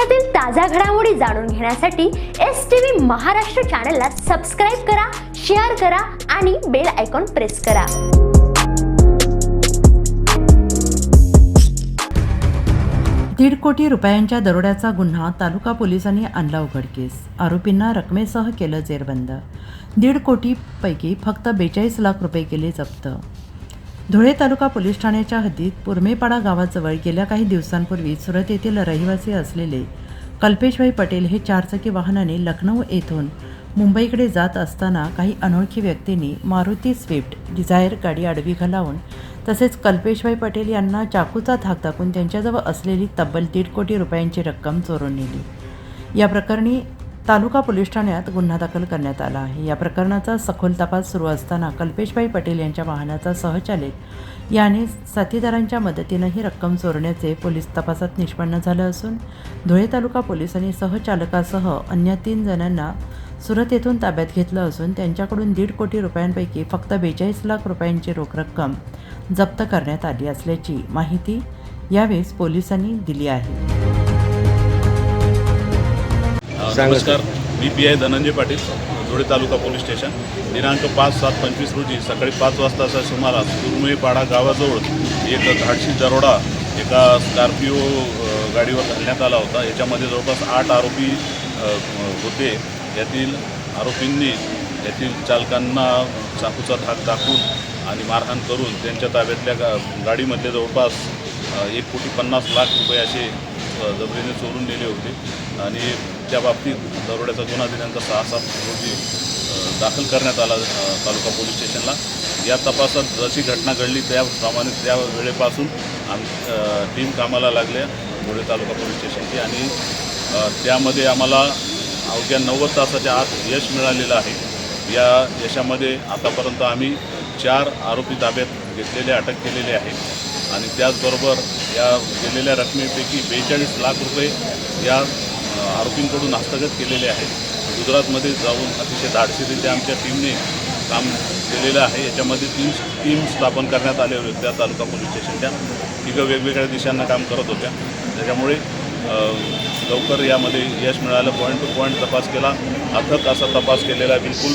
देशातील ताज्या घडामोडी जाणून घेण्यासाठी एस टी व्ही महाराष्ट्र चॅनलला सबस्क्राईब करा शेअर करा आणि बेल आयकॉन प्रेस करा. दीड कोटी रुपयांच्या दरोड्याचा गुन्हा तालुका पोलिसांनी आणला उघडकीस आरोपींना रकमेसह केलं जेरबंद. दीड कोटीपैकी फक्त बेचाळीस लाख रुपये केले जप्त. धुळे तालुका पोलीस ठाण्याच्या हद्दीत पुरमेपाडा गावाजवळ गेल्या काही दिवसांपूर्वी सुरत येथील रहिवासी असलेले कल्पेशभाई पटेल हे चारचाकी वाहनाने लखनौ येथून मुंबईकडे जात असताना काही अनोळखी व्यक्तींनी मारुती स्विफ्ट डिझायर गाडी आडवी घालावून तसेच कल्पेशभाई पटेल यांना चाकूचा धाक दाखवून त्यांच्याजवळ असलेली तब्बल दीड कोटी रुपयांची रक्कम चोरून नेली. या प्रकरणी तालुका पोलीस ठाण्यात गुन्हा दाखल करण्यात आला आहे. या प्रकरणाचा सखोल तपास सुरू असताना कल्पेशभाई पटेल यांच्या वाहनाचा सहचालक याने साथीदारांच्या मदतीनं ही रक्कम चोरण्याचे पोलीस तपासात निष्पन्न झालं असून धुळे तालुका पोलिसांनी सहचालकासह अन्य तीन जणांना सुरत येथून ताब्यात घेतलं असून त्यांच्याकडून दीड कोटी रुपयांपैकी फक्त बेचाळीस लाख रुपयांची रोख रक्कम जप्त करण्यात आली असल्याची माहिती यावेळेस पोलिसांनी दिली आहे. नमस्कार. मी P I Dhananjay Patil Dhule taluka police station. दिनांक पाच सात पंचवीस रोजी सकाळी पाच वाजताच्या सुमारास कुरमेपाडा गावाजवळ एक धाडशी दरोडा एका स्कॉर्पिओ गाडीवर घालण्यात आला होता. याच्यामध्ये जवळपास आठ आरोपी होते. यातील आरोपींनी यातील चालकांना चाकूचा धाक दाखवून आणि मारहाण करून त्यांच्या ताब्यातल्या गा गाडीमध्ये जवळपास एक कोटी पन्नास लाख रुपये असे जबरीने चोरून नेले होते. आणि त्या बाबतीत दरोड्याचा गुन्हा दिल्यानंतर सहा सात रोजी दाखल करण्यात आला तालुका पोलीस स्टेशनला. या तपासात जशी घटना घडली त्याप्रमाणे त्या वेळेपासून आम टीम कामाला लागल्या धुळे तालुका पोलीस स्टेशनची. आणि त्यामध्ये आम्हाला अवघ्या नव्वद तासाच्या आत यश मिळालेलं आहे. या यशामध्ये आतापर्यंत आम्ही चार आरोपी ताब्यात घेतलेले अटक केलेले आहे. आणि त्याचबरोबर या गेलेल्या रकमेपैकी बेचाळीस लाख रुपये या आरोपींकडून हस्तगत केलेले आहे. गुजरातमध्ये जाऊन अतिशय धाडसीरित्या आमच्या टीमने काम केलेलं आहे. याच्यामध्ये तीन टीम स्थापन करण्यात आले होते. त्या तालुका पोलीस स्टेशनच्या. तिघं वेगवेगळ्या दिशांना काम करत होत्या. त्याच्यामुळे लवकर यामध्ये यश मिळालं. पॉईंट टू पॉईंट तपास केला. अथक असा तपास केलेला बिलकुल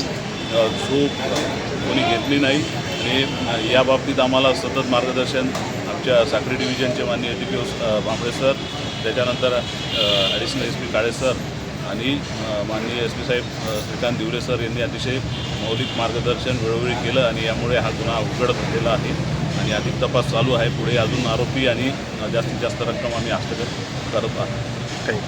झोप कोणी घेतली नाही. आणि याबाबतीत या बाबतीत आम्हाला सतत मार्गदर्शन आमच्या साखरी डिव्हिजनचे माननीय D P O Bhambale sir त्याच्यानंतर additional S P Kale sir आणि माननीय एस पी साहेब श्रीकांत दिवरे सर यांनी अतिशय मौलिक मार्गदर्शन वेळोवेळी केलं आणि यामुळे हा गुन्हा उघड झालेला आहे आणि अधिक तपास चालू आहे. पुढे अजून आरोपी आणि जास्तीत जास्त रक्कम आम्ही हस्तगत करत आहोत.